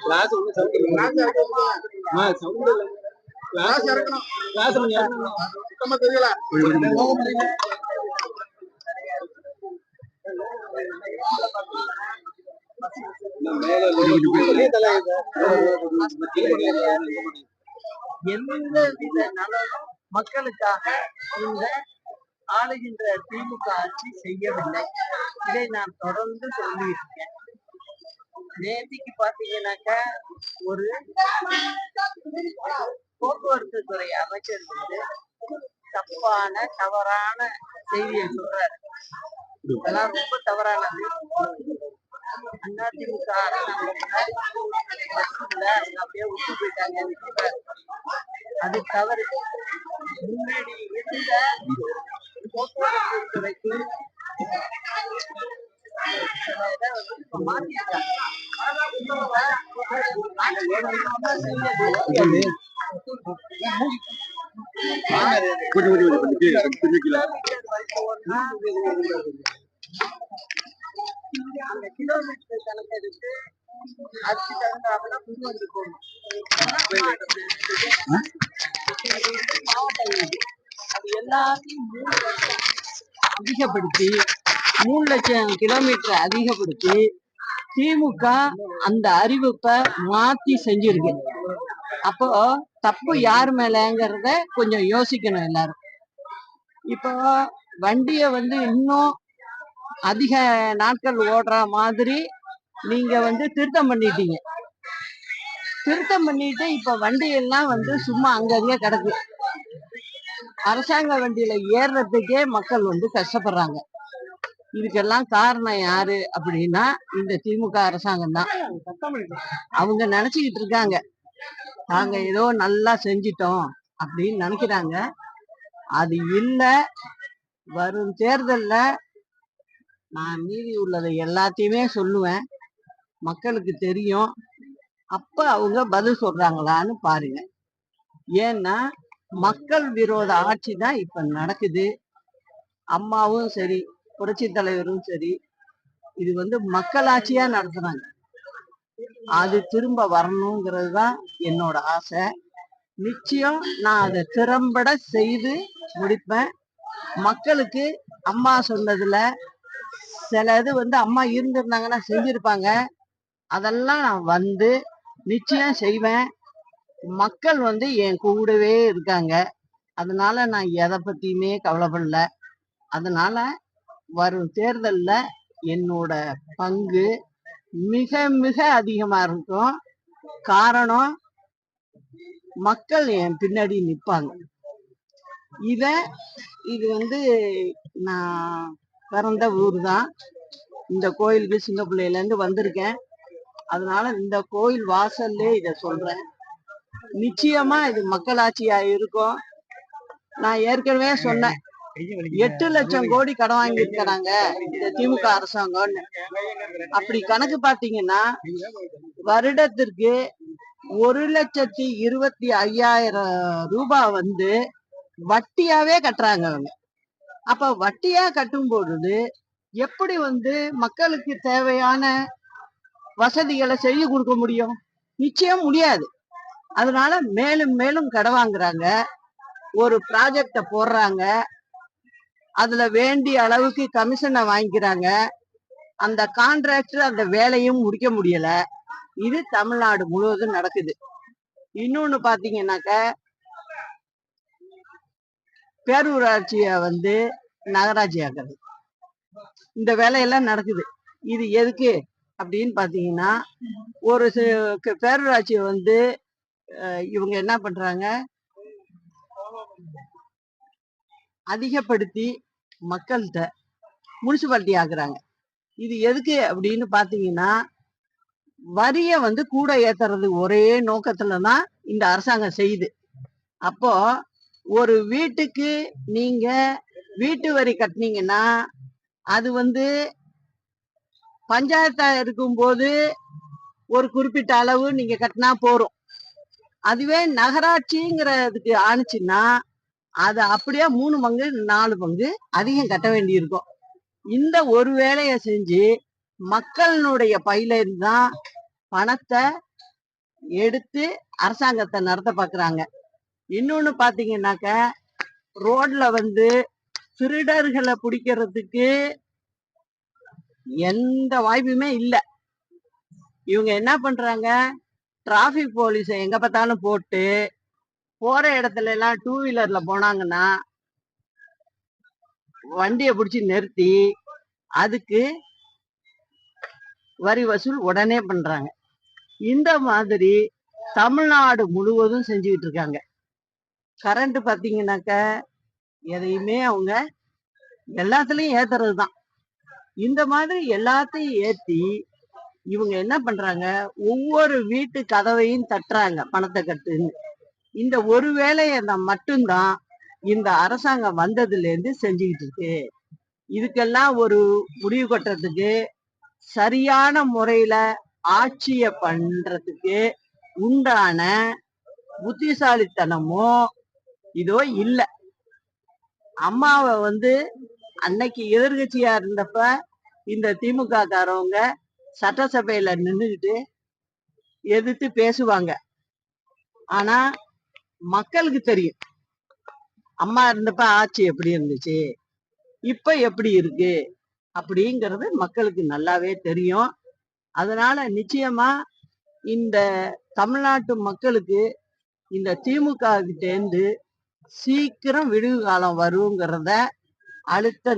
Class ஒண்ணு sound ஆ sound இல்ல class இறக்கணும் கிளாஸ் ஒண்ணு இறக்கணும் சுத்தமா தெரியல எந்த வித நலனும் மக்களுக்காக இந்த ஆளுகின்ற திமுக ஆட்சி செய்யவில்லை. இதை நான் தொடர்ந்து சொல்லியிருக்கேன். நேற்றுக்கு பாத்தீங்கன்னாக்க ஒரு போக்குவரத்து துறை அமைச்சர் வந்து தப்பான தவறான செய்தியை சொல்றாரு. இதெல்லாம் ரொம்ப தவறானது. அதிமுக அப்படியே விட்டு போயிட்டாங்க அது தவறு முன்னாடி இருந்த போக்குவரத்து துறைக்கு சில அந்த கிலோமீட்டர் அதுக்கு தகுந்தாப்புல கொண்டு வந்து போகணும் அது எல்லாத்தையும் மூணு லட்சம் அதிகப்படுத்தி மூணு லட்சம் கிலோமீட்டர் அதிகப்படுத்தி திமுக அந்த அறிவிப்பை மாத்தி செஞ்சிருக்கு அப்போ தப்பு யார் மேலங்கிறத கொஞ்சம் யோசிக்கணும் எல்லாரும். இப்போ வண்டியை வந்து இன்னும் அதிக நாட்கள் ஓடுற மாதிரி நீங்க வந்து திருத்தம் பண்ணிட்டீங்க. திருத்தம் பண்ணிட்டு இப்ப வண்டி எல்லாம் வந்து சும்மா அங்கங்க கிடக்கு. அரசாங்க வண்டியில ஏறுறதுக்கே மக்கள் வந்து கஷ்டப்படுறாங்க. இதுக்கெல்லாம் காரணம் யாரு அப்படின்னா இந்த திமுக அரசாங்கம் தான். அவங்க நினைச்சுக்கிட்டு இருக்காங்க. நாங்க ஏதோ நல்லா செஞ்சிட்டோம் அப்படின்னு நினைக்கிறாங்க. அது இல்ல. வரும் தேர்தல்ல நான் மீதி உள்ளதை எல்லாத்தையுமே சொல்லுவேன். மக்களுக்கு தெரியும். அப்ப அவங்க பதில் சொல்றாங்களான்னு பாருங்க. ஏன்னா மக்கள் விரோத ஆட்சி தான் இப்ப நடக்குது. அம்மாவும் சரி புரட்சி தலைவரும் சரி இது வந்து மக்களாட்சியா நடத்துறாங்க. அது திரும்ப வரணுங்கிறது தான் என்னோட ஆசை. நிச்சயம் நான் அதை திறம்பட செய்து முடிப்பேன். மக்களுக்கு அம்மா சொன்னதுல சில இது வந்து அம்மா இருந்திருந்தாங்கன்னா செஞ்சிருப்பாங்க. அதெல்லாம் நான் வந்து நிச்சயம் செய்வேன். மக்கள் வந்து என் கூடவே இருக்காங்க. அதனால நான் எதை பத்தியுமே கவலைப்படல. அதனால வரும் தேர்தல்ல என்னோட பங்கு மிக மிக அதிகமா இருக்கும். காரணம் மக்கள் என் பின்னாடி நிற்பாங்க இத இது வந்து நான் பிறந்த ஊர் தான் இந்த கோயிலுக்கு சின்ன பிள்ளையிலேருந்து வந்திருக்கேன். அதனால இந்த கோயில் வாசல்லே இதை சொல்றேன். நிச்சயமா இது மக்களாட்சியா இருக்கும். நான் ஏற்கனவே சொன்னேன். எட்டு லட்சம் கோடி கடன் வாங்கி இருக்கிறாங்க இந்த திமுக அரசாங்கம்னு. அப்படி கணக்கு பாத்தீங்கன்னா வருடத்திற்கு ஒரு லட்சத்தி இருபத்தி ஐயாயிரம் ரூபாய் வந்து வட்டியாவே கட்டுறாங்க அவங்க அப்ப வட்டியா கட்டும் பொழுது எப்படி வந்து மக்களுக்கு தேவையான வசதிகளை செய்து கொடுக்க முடியும்? நிச்சயம் முடியாது. அதனால மேலும் மேலும் கடை வாங்குறாங்க. ஒரு ப்ராஜெக்ட போடுறாங்க. அதுல வேண்டிய அளவுக்கு கமிஷனை வாங்கிக்கிறாங்க. அந்த கான்ட்ராக்டர் அந்த வேலையும் முடிக்க முடியல. இது தமிழ்நாடு முழுவதும் நடக்குது. இன்னொன்னு பாத்தீங்கன்னாக்க பேரூராட்சிய வந்து நகராட்சி ஆக்குறது இந்த வேலையெல்லாம் நடக்குது. இது எதுக்கு? அப்படின்னு பாத்தீங்கன்னா ஒரு சி- பேரூராட்சியை வந்து இவங்க என்ன பண்றாங்க? அதிகப்படுத்தி மக்கள்கிட்ட முனிசிபாலிட்டி ஆக்குறாங்க. இது எதுக்கு? அப்படின்னு பாத்தீங்கன்னா வரிய வந்து கூட ஏத்துறது ஒரே நோக்கத்துல தான் இந்த அரசாங்கம் செய்யுது. அப்போ ஒரு வீட்டுக்கு நீங்க வீட்டு வரி கட்டினீங்கன்னா அது வந்து பஞ்சாயத்தா இருக்கும்போது ஒரு குறிப்பிட்ட அளவு நீங்க கட்டினா போறோம் அதுவே நகராட்சிங்கிறதுக்கு ஆணுச்சுன்னா அது அப்படியே மூணு பங்கு நாலு பங்கு அதிகம் கட்ட வேண்டியிருக்கும். இந்த ஒரு வேலையை செஞ்சு மக்களினுடைய பையில இருந்து தான் பணத்தை எடுத்து அரசாங்கத்தை நடத்த பாக்குறாங்க. இன்னொன்னு பாத்தீங்கன்னாக்க ரோட்ல வந்து திருடர்களை பிடிக்கிறதுக்கு எந்த வாய்ப்புமே இல்லை. இவங்க என்ன பண்றாங்க டிராபிக் போலீஸை எங்க பார்த்தாலும் போட்டு போற இடத்துல எல்லாம் டூ வீலர்ல போனாங்கன்னா வண்டியை பிடிச்சி நிறுத்தி அதுக்கு வரி வசூல் உடனே பண்றாங்க. இந்த மாதிரி தமிழ்நாடு முழுவதும் செஞ்சுக்கிட்டு இருக்காங்க. கரண்ட் பாத்தீங்கன்னாக்க எதையுமே அவங்க எல்லாத்துலயும் ஏத்துறது தான் இந்த மாதிரி எல்லாத்தையும் ஏத்தி இவங்க என்ன பண்றாங்க? ஒவ்வொரு வீட்டு கதவையும் தட்டுறாங்க பணத்தை கட்டுன்னு. இந்த ஒரு வேலையை தான் மட்டும்தான் இந்த அரசாங்கம் வந்ததுல இருந்து செஞ்சுக்கிட்டு இருக்கு. இதுக்கெல்லாம் ஒரு முடிவு கட்டுறதுக்கு சரியான முறையில ஆட்சிய பண்றதுக்கு உண்டான புத்திசாலித்தனமோ இதோ இல்ல. அம்மாவை வந்து அன்னைக்கு எதிர்கட்சியா இருந்தப்ப இந்த திமுக காரவங்க சட்டசபையில நின்னுகிட்டு எதிர்த்து பேசுவாங்க. ஆனா மக்களுக்கு தெரியும். அம்மா இருந்தப்ப ஆட்சி எப்படி இருந்துச்சு? இப்ப எப்படி இருக்கு? அப்படிங்கிறது மக்களுக்கு நல்லாவே தெரியும். அதனால நிச்சயமா இந்த தமிழ்நாட்டு மக்களுக்கு இந்த திமுக கிட்டேந்து சீக்கிரம் விடுவு காலம் வருங்கிறத அழுத்த